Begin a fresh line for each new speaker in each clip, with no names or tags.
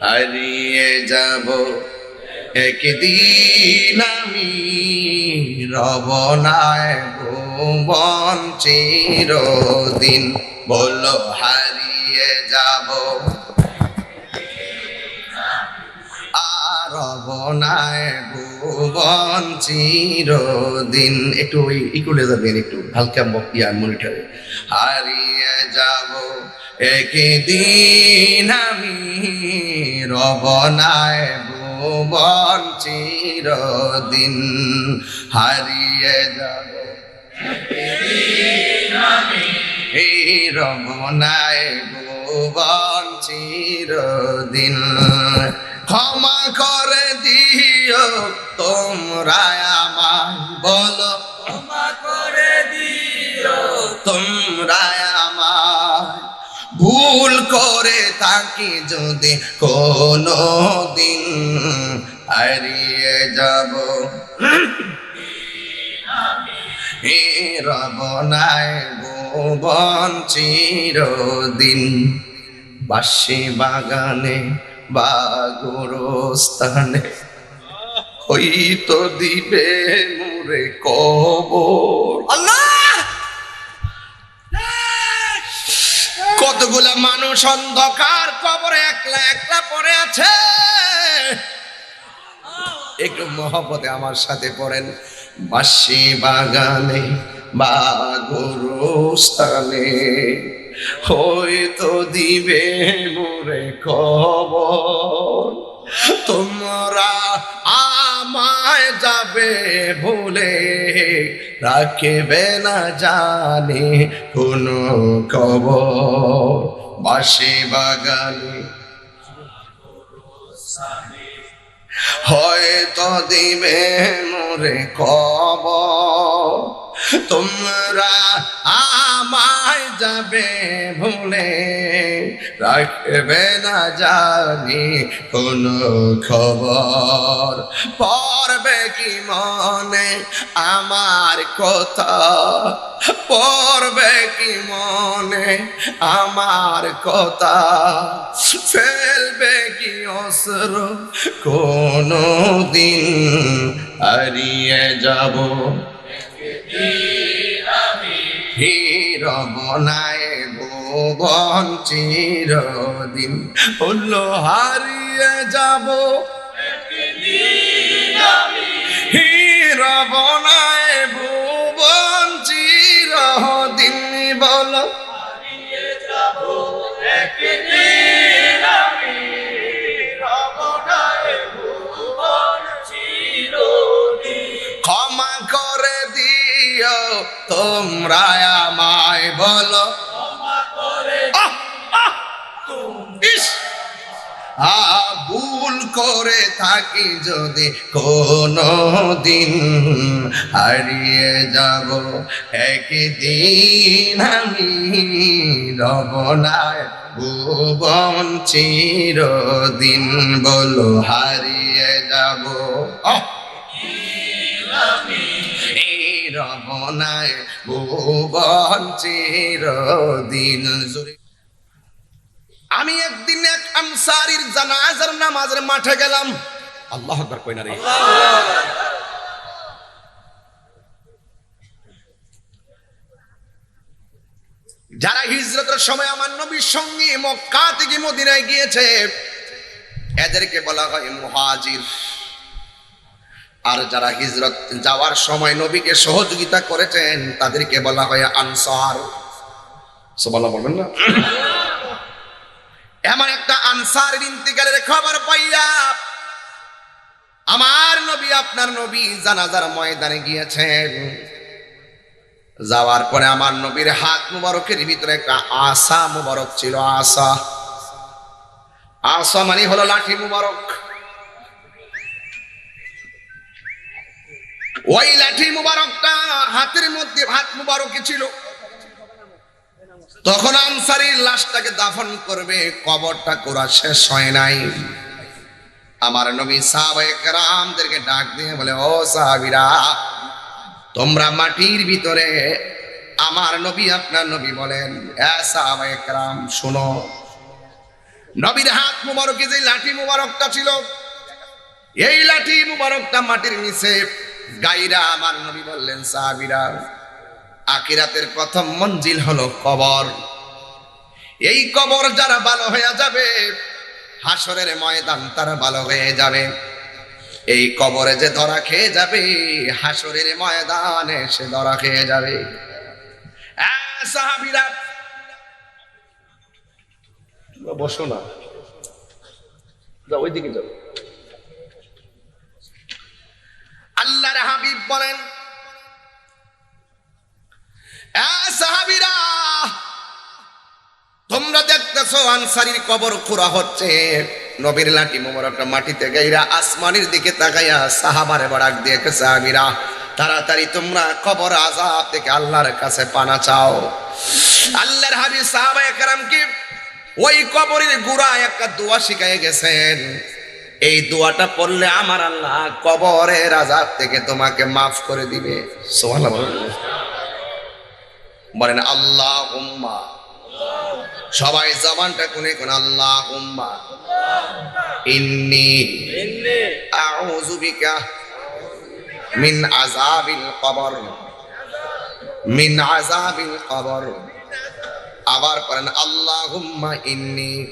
হারিয়ে যাব। একদিন আমি রবনায় ভুবন চিরদিন বলল, হারিয়ে যাব। আর রবনায় ভুবন চিরদিন। একটু ওই ইকুলে যাবেন একটু, হালকা ইয়ার মনিটরে হারিয়ে যাব। একদিন আমি রবনায় ভুবন চিরদিন হারিয়ে যাব। এই রমনায় ভুবন চিরদিন। ক্ষমা করে দিও তোমরা আমায় বলো।
ক্ষমা করে দিও
তোমরা ভুল করে থাকি যদি কোনো দিন হারিয়ে যাব। রবনায় ভুবন চিরদিন বাসি বাগানে বা গোরস্থানে। হইতো দিবে মুরে কবর। আল্লাহ! কতগুলা মানুষ অন্ধকার, কবরে একলা একলা পড়ে আছে। একটু মহব্বতে আমার সাথে পড়েন। বাসি বাগানে বা গরুস্থানে, হয়তো দিবে মোরে খবর। তোমরা আমায় যাবে ভুলে রাখবে না জানে কোনো খবর। বাসি বাগানে হয়তো দিবে মোরে কব তোমরা আমায় যাবে ভুলে রাখবে না জানি কোনো খবর। পড়বে কি মনে আমার কথা? পড়বে কি মনে আমার কথা? ফেলবে কি অসর কোনো দিন হারিয়ে যাব। হিরবনায় ভুবন চিরদিন হলো হারিয়ে যাব। হিরবনায় ভুবন চিরদিন বলো।
রমনায়
ক্ষমা করে। তোমরা আমায় বলো। ভুল করে থাকি যদি কোনো দিন হারিয়ে যাব। একদিন আমি রবনায় ভুবন চিরদিন বলো হারিয়ে যাব। আহ! রমনায় ভুবন চিরদিন আমি একদিন এক আনসারির জানাজার নামাজের মাঠে গেলাম। আল্লাহ আকবার কই না রে? যারা হিজরতের সময় আমার নবীর সঙ্গে মক্কা থেকে মদিনায় গিয়েছে, এদেরকে বলা হয় মুহাজির। আর যারা হিজরত যাওয়ার সময় নবীকে সহযোগিতা করেছেন, তাদেরকে বলা হয় আনসার। সুবহানাল্লাহ বলবেন না? এমন একটা আনসারের ইন্তিকালের খবর পাইয়া আমার নবী আপনার নবী জানাজার ময়দানে গিয়েছেন। যাওয়ার পরে আমার নবীর হাত মুবারকের ভিতরে একটা আশা মুবারক ছিল, আশা। আশা মানে হলো লাঠি মুবারক। ওই লাঠি মুবারকটা হাতের মধ্যে হাত মুবারকে ছিল। তখন আনসারির লাশটাকে দাফন করবে, কবরটা করা শেষ হয় নাই। আমার নবী সাহাবাহামদেরকে ডাক দিয়ে বলে, ও সাহাবিরা, তোমরা মাটির ভিতরে আমার নবী আপনার নবী বলেন। সাহাবাহাম শোনো, নবীর হাত মুবারকে যে লাঠি মুবারকটা ছিল, এই লাঠি মুবারকটা মাটির নিচে গাইরা, আমার নবী বললেন, সাহাবিরা আকিরাতের প্রথম মঞ্জিল হলো কবর। এই কবর যারা ভালো হয়ে যাবে হাসরের ময়দান তারা ভালো হয়ে যাবে। এই কবরে যে ধরা খেয়ে যাবে হাসরের ময়দানে সে ধরা খেয়ে যাবে। বসো না। ওইদিকে যাও আল্লাহর হাবিব বলেন তোমরা দেখতেছো আনসারির কবর খোঁড়া হচ্ছে। নবীর লাঠি মোমরকটা মাটিতে গাইরা আসমানের দিকে তাকাইয়া সাহাবারে বাড়াক দিয়েছে সাহাবিরা তাড়াতাড়ি তোমরা কবর আজাব থেকে আল্লাহর কাছে পানা চাও। আল্লাহর হাবিব সাহাবা একরামকে ওই কবরের গুড়া একটা দোয়া শিখাই গেছেন। এই দোয়াটা পড়লে আমার আল্লাহ কবরের আজাব থেকে তোমাকে মাফ করে দিবে। বলেন। আল্লাহ সবাই জবানটা কোনে কোন আল্লাহ ইন্নি
ইন্নি
আউযু মিন আযাবিল কবর। মিন আযাবিল কবর। আবার পড়েন, আল্লাহুম্মা ইন্নি।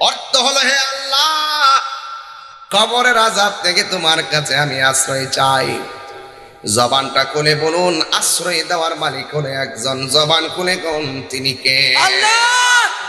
অর্থ হলো, হে আল্লাহ, কবরের আজাব থেকে তোমার কাছে আমি আশ্রয় চাই। জবানটা কোলে বলুন, আশ্রয় দেওয়ার মালিক হলে একজন। জবান কোলে কোন তিনি কে?
আল্লাহ!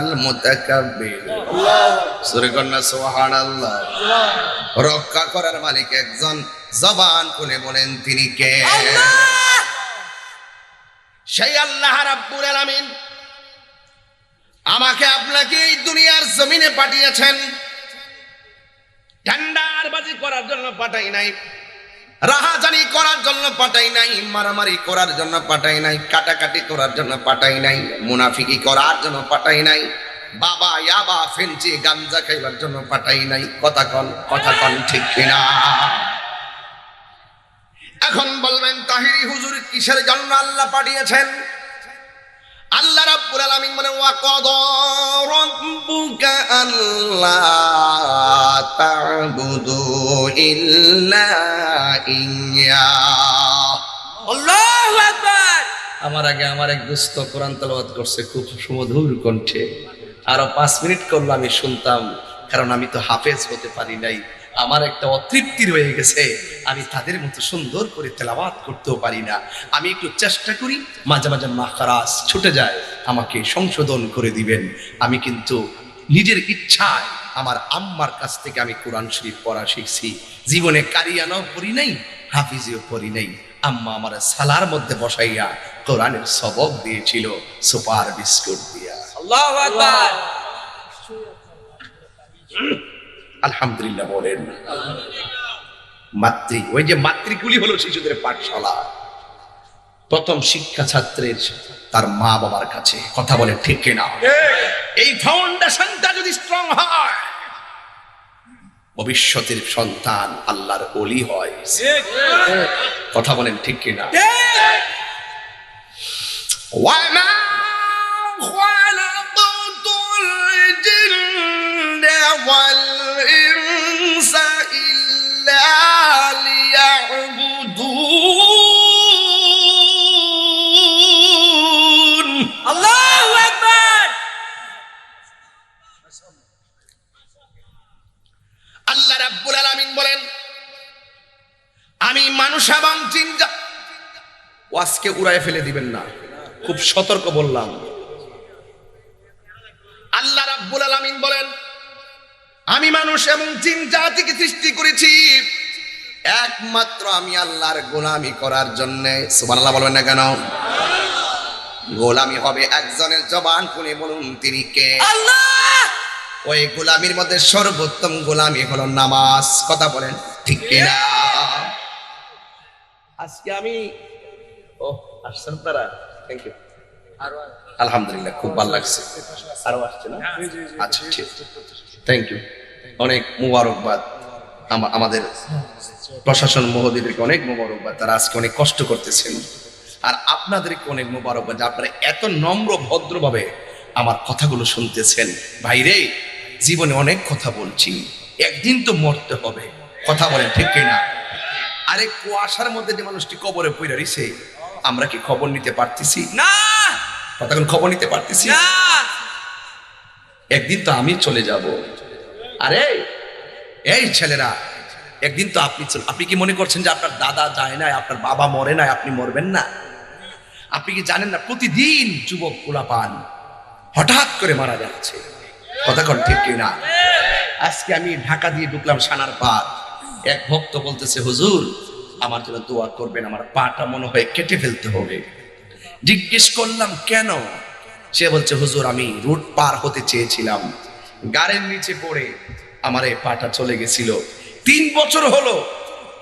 আল মুতাকাব্বির রক্ষা করার মালিক একজন। জবান খুলে বলেন তিনি কে? সেই আল্লাহ রাব্বুল আলামিন আমাকে আপনাকে এই দুনিয়ার জমিনে পাঠিয়েছেন। ঠান্ডারবাজি করার জন্য পাঠাই নাই। রাহাজানি করার জন্য পাঠাই নাই, মারামারি করার জন্য পাঠাই নাই, কাটাকাটি করার জন্য পাঠাই নাই, মুনাফিকি করার জন্য পাঠাই নাই, বাবা ইয়াবা ফেঞ্চি গাঞ্জা খাইবার জন্য পাঠাই নাই, কথা কন কথা কন ঠিক কিনা? এখন বলবেন, তাহিরি হুজুর কিসের জন্য আল্লাহ পাঠিয়েছেন? রাব্বুল আলামিন বলেন ওয়া কাদা রাব্বুকা আল্লা তা'বুদু ইল্লা ইয়্যা
আল্লাহু আকবার।
আমার আগে আমার এক দুস্থ কোরআন তেলাওয়াত করছে খুব সুমধুর কণ্ঠে। আরও পাঁচ মিনিট করলে আমি শুনতাম কারণ আমি তো হাফেজ হতে পারি নাই। আমার একটা অতৃপ্তি রয়ে গেছে। আমি তাদের মতো সুন্দর করে তেলাওয়াত করতেও পারি না। আমি একটু চেষ্টা করি মাঝে মাঝে মাখারাস ছুটে যায়। আমাকে সংশোধন করে দিবেন। আমি কিন্তু নিজের ইচ্ছায় আমার আম্মার কাছ থেকে আমি কোরআন শরীফ পড়া শিখছি। জীবনে কারিয়ানাও পড়ি নাই হাফিজিও পড়ি নাই। আম্মা আমার সালার মধ্যে বসাইয়া কোরআনের সবক দিয়েছিল সুপার বিস্কুট দিয়া।
আল্লাহু আকবার!
আলহামদুলিল্লাহ বলেন। মাতৃ ওই যে মাতৃকুলি হলো শিশুদের পাঠশালা। প্রথম শিক্ষা ছাত্রের তার মা বাবার কাছে। কথা বলে ঠিক কিনা? এই ফাউন্ডেশনটা যদি স্ট্রং হয় ভবিষ্যতের সন্তান আল্লাহর অলি হয়। কথা বলেন ঠিক কিনা?
চিন্তা ওয়াজকে উড়ায় ফেলে দিবেন না। খুব সতর্ক বললাম। আল্লাহ রাব্বুল রব্বুল আলামিন বলেন আমি মানুষ এবং জিন জাতিকে সৃষ্টি করেছি। একমাত্র আমি আল্লাহর গোলামি করার জন্য। সুবহানাল্লাহ বলবেন না কেন? গোলামি হবে একজনের জবান খুলে বলুন তিনি কে?
আল্লাহ!
ওই গোলামির মধ্যে সর্বোত্তম গোলামি হলো নামাজ। কথা বলেন ঠিক কিনা? আজকে আমি ও আসছেন তারা থ্যাংক ইউ আলহামদুলিল্লাহ খুব ভালো লাগছে। আরও আসছে না? আচ্ছা ঠিক থ্যাংক ইউ অনেক মুবারকবাদ আমাদের প্রশাসন মহোদয়দেরকে অনেক মোবারকবাদ। তারা আজকে অনেক কষ্ট করতেছেন। আর আপনাদেরকে অনেক মোবারকবাদ যে আপনারা এত নম্র ভদ্রভাবে আমার কথাগুলো শুনতেছেন। ভাইরে জীবনে অনেক কথা বলছি। একদিন তো মরতে হবে। কথা বলেন ঠিক কিনা? আরে কুয়াশার মধ্যে যে মানুষটি কবরে পড়ে রইছে আমরা কি খবর নিতে পারতেছি?
না!
কতক্ষণ খবর নিতে পারতেছি?
না!
একদিন তো আমি চলে যাব। আরে এই ছেলেরা একদিন তো আপনি আপনি কি মনে করছেন যে আপনার দাদা যায় না আপনার বাবা মরে না আপনি মরবেন না? আপনি কি জানেন না প্রতিদিন যুবক পান হঠাৎ করে মারা যাচ্ছে। কথা কন ঠিক কি না আজকে আমি ঢাকা দিয়ে ঢুকলাম সানার পার এক ভক্ত বলতেছে, হুজুর, আমার জন্য দোয়া করবেন, আমার পাটা মনে হয় কেটে ফেলতে হবে। জিজ্ঞেস করলাম, কেন? সে বলছে, হুজুর, আমি রুট পার হতে চেয়েছিলাম। গাড়ির নিচে পড়ে আমার এই পাটা চলে গেছিল। তিন বছর হলো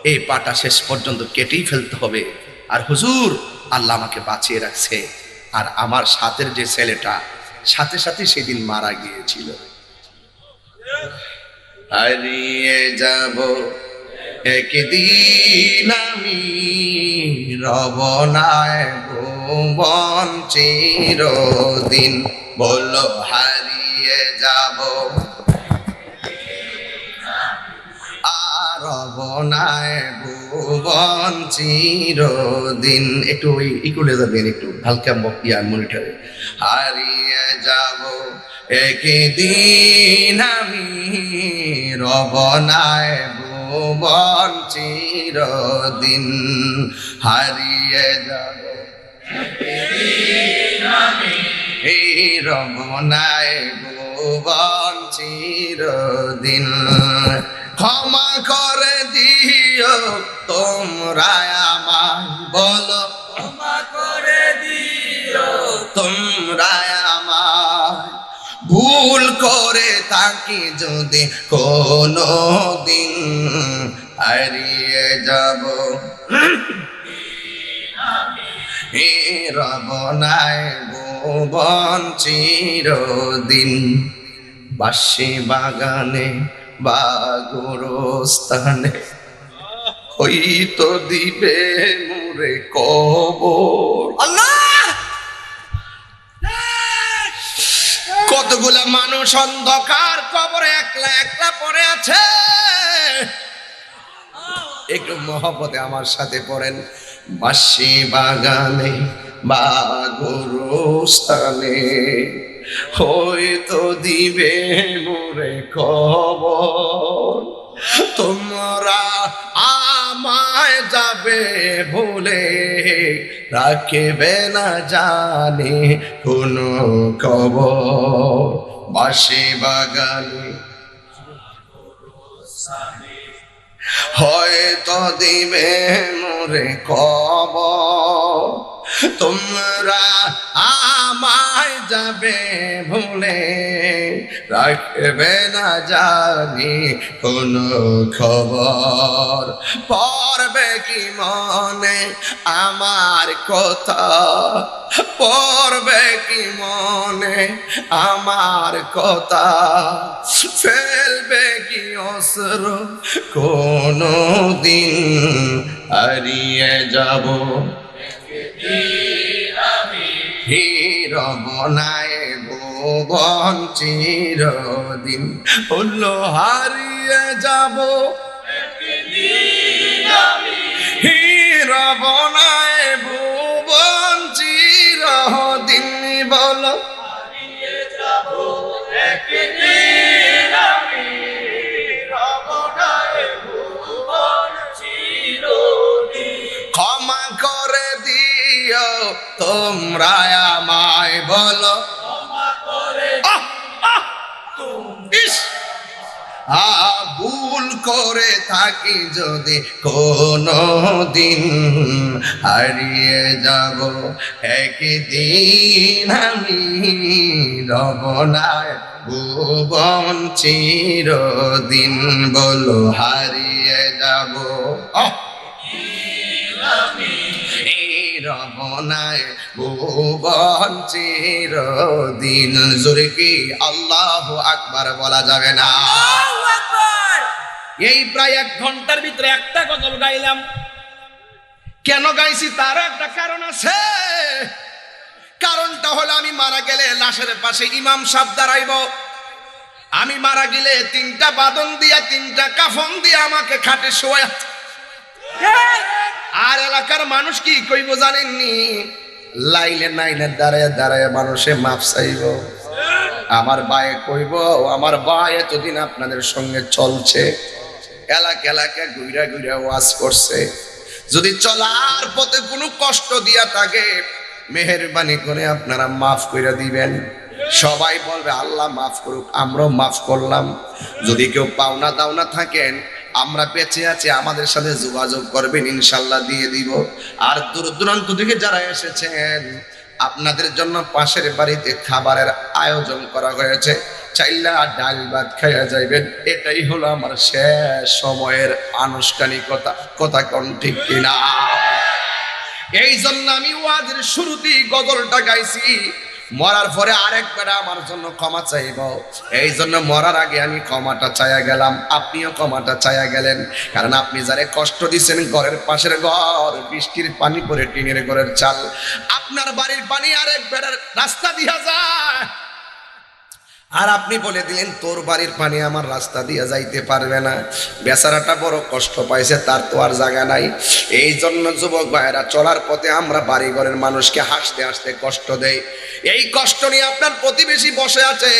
এই পাটা শেষ পর্যন্ত কেটেই ফেলতে হবে। আর হুজুর, আল্লাহ আমাকে বাঁচিয়ে রাখছে। আর আমার সাথের যে ছেলেটা, সাথে সাথে সেদিন মারা গিয়েছিল। হারিয়ে যাব একদিন আমি রবনায় ভুবন চিরদিন বলল হারিয়ে যাব। আর রবনায় ভুবন চিরদিন। একটু ওই ইকুলে যাবেন একটু, হালকা ইয়ার মনিটরে হারিয়ে যাব। একদিন আমি রবনায় ভুবন চিরদিন হারিয়ে যাব। এই রমনায় ভুবন চিরদিন ক্ষমা করে দিও তোমরা আমায় বলো।
ক্ষমা করে দিও
তোমরা আমায় ভুল করে থাকি যদি কোনো দিন হারিয়ে যাব। রবনায় ভুবন চিরদিন বাসি বাগানে বা গোরস্থানে। হইতো দিবে মুরে কবর।
আল্লাহ!
কতগুলা মানুষ অন্ধকার, কবরে একলা একলা পড়ে আছে? একটু মহব্বতে আমার সাথে পড়েন। বাসি বাগানে বা গরুস্থানে, হয়তো দিবে মোরে খবর। তোমরা আমায় যাবে ভুলে রাখবে না জানে কোনো খবর। বাসি বাগানে হয়তো দিবে মোরে কব তোমরা আমায় যাবে ভুলে রাখবে না জানি কোনো খবর। পড়বে কি মনে আমার কথা? পড়বে কি মনে আমার কথা? ফেলবে কি অসর কোনো দিন হারিয়ে যাব। হিরবনায় ভুবন চিরদিন হলো হারিয়ে যাব। হিরবনায় ভুবন চিরদিন বলো। ক্ষমা দিও তোমরা আমায় বলো। ভুল করে থাকি যদি কোনো দিন হারিয়ে যাব। একদিন আমি রবনায় ভুবন চিরদিন বলো হারিয়ে যাব। আহ! রবনায় ভুবন চিরদিন। জোরে কি আল্লাহ আকবার বলা যাবে না?
এই প্রায় এক ঘণ্টার ভিতরে একটা গজল গাইলাম।
কেন গাইছি তার একটা কারণ আছে। কারণটা হলো আমি মারা গেলে লাশের পাশে ইমাম সাহেব দাঁড়াইব। আমি মারা গেলে তিনটা বাদন দিয়া তিনটা কাফন দিয়া আমাকে খাটে শোয়া আর এলাকার মানুষ কি কইব জানেননি? লাইলে নাইলে দাঁড়ায় দাঁড়ায় মানুষে মাপ চাইব। আমার বায়ে কইব, আমার বায়ে এতদিন আপনাদের সঙ্গে চলছে। এলাকা এলাকা ঘুরা ঘুরা ওয়াজ করছে। যদি চলার পথে কোনো কষ্ট দিয়া থাকে, মেহরবানি করে আপনারা মাফ করে দিবেন। সবাই বলবে, আল্লাহ মাফ করুক, আমরাও মাফ করলাম। যদি কেউ পাওনা দাওনা থাকেন আমরা বেঁচে আছি, আমাদের সাথে যোগাযোগ করবেন ইনশাল্লাহ দিয়ে দিব। আর দূর দূরান্ত থেকে যারা এসেছেন, আপনাদের জন্য পাশের বাড়িতে খাবারের আয়োজন করা হয়েছে। চাইলা ডাল ভাত খাইয়া এটাই হলো আমার শেষ সময়ের আনুষ্ঠানিকতা। কথা কোন ঠিক কিনা? এই জন্য আমি ওয়াজের শুরুতেই গজলটা গাইছি। মরার পরে আরেক বেড়া আমার জন্য ক্ষমা চাইব। এই জন্য মরার আগে আমি ক্ষমাটা চাইয়া গেলাম। আপনিও ক্ষমাটা চাইয়া গেলেন। কারণ আপনি যারে কষ্ট দিচ্ছেন ঘরের পাশের ঘর, বৃষ্টির পানি পরে টিনের ঘরের চাল। আপনার বাড়ির পানি আরেক বেড়ার রাস্তা দিয়া যায়। আর আপনি বলে দিলেন, তোর বাড়ির পানি আমার রাস্তা দিয়ে যাইতে পারবে না। বেচারাটা বড় কষ্ট পাইছে, তার তো আর জায়গা নাই। এই জন্য যুবক ভাইয়েরা, চলার পথে আমরা বাড়ি ঘরের মানুষকে হাসতে হাসতে কষ্ট দেই। এই কষ্ট নিয়ে আপনার প্রতিবেশী বসে আছে।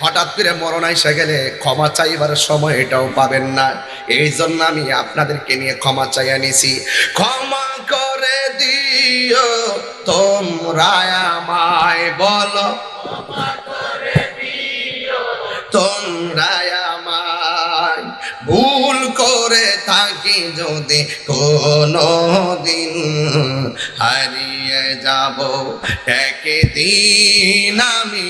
হঠাৎ করে মরণ আইসা গেলে ক্ষমা চাইবার সময় এটাও পাবেন না। এই জন্য আমি আপনাদেরকে নিয়ে ক্ষমা চাইয়া নিছি। ক্ষমা করে দিও তোমরা আমায় বলো। তোমরা ভুল করে থাকি যদি কোনো দিন হারিয়ে যাব একদিন আমি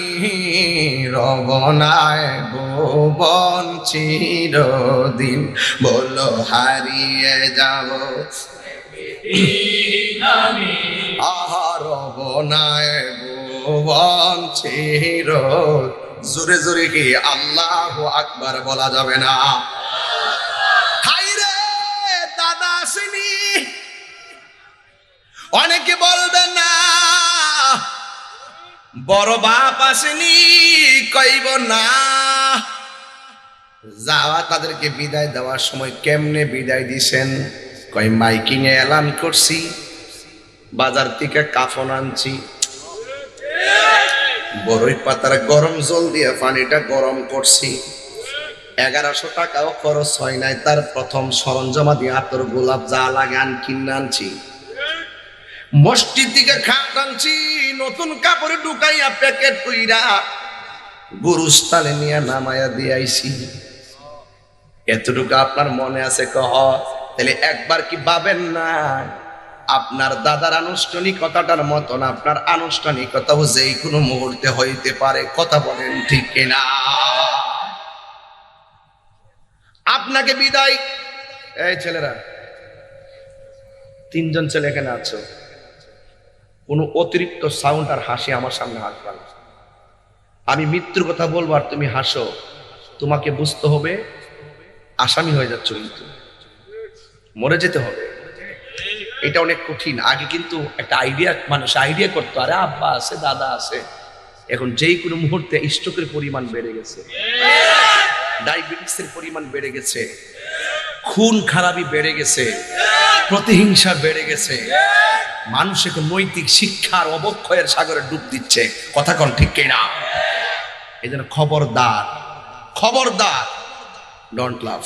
রবনায় ভুবন চিরদিন। বলো হারিয়ে যাব আহার বনায় ভুবন চির জোরে জোরে কি? আল্লাহ আকবার বলা যাবে না। দাদা অনেকে বলবে না, বড় বাপ আসেনি, কইব না। যাওয়া তাদেরকে বিদায় দেওয়ার সময় কেমনে বিদায় দিছেন? কই মাইকিং এ এলান করছি, বাজার থেকে কাফন আনছি। বড়ই পাতার গরম জল দিয়ে পানিটা গরম করছি। এগারোশো টাকাও খরচ হয় নাই, তার প্রথম সরঞ্জামা দিয়ে আতর, গোলাপ যা লাগে আন কিনে আনছি। মসজিদ থেকে খাট আনছি, নতুন কাপড়ে ঢুকাইয়া প্যাকেট কইরা গুরুস্থানে নিয়ে নামায়া দিয়ে আইছি এতটুকু আপনার মনে আছে কহ? তাহলে একবার কি ভাবেন না? আপনার দাদার আনুষ্ঠানিকতাটার মতন আপনার আনুষ্ঠানিকতাও যে কোনো মুহূর্তে হইতে পারে, কথা বলেন ঠিক কিনা? আপনাকে বিদায়। এই ছেলেরা, তিনজন ছেলে এখানে আছো। কোনো অতিরিক্ত সাউন্ড আর হাসি আমার সামনে হাসবে না। আমি মৃত্যুর কথা বলব আর তুমি হাসো। তোমাকে বুঝতে হবে, আসামি হয়ে যাচ্ছ কিন্তু। মরে যেতে হবে। এটা অনেক কঠিন। আগে কিন্তু একটা আইডিয়া মানুষ আইডিয়া করতো, আরে আব্বা আছে, দাদা আছে। এখন যেই কোনো মুহূর্তে স্ট্রোকের পরিমাণ বেড়ে গেছে। ডায়াবেটিসের পরিমাণ বেড়ে গেছে। খুন খারাপি বেড়ে গেছে। প্রতিহিংসা বেড়ে গেছে। মানুষ এখন নৈতিক শিক্ষার অবক্ষয়ের সাগরে ডুব দিচ্ছে। কথা কন ঠিক কিনা? এই জন্য খবরদার খবরদার ডোন্ট লাভ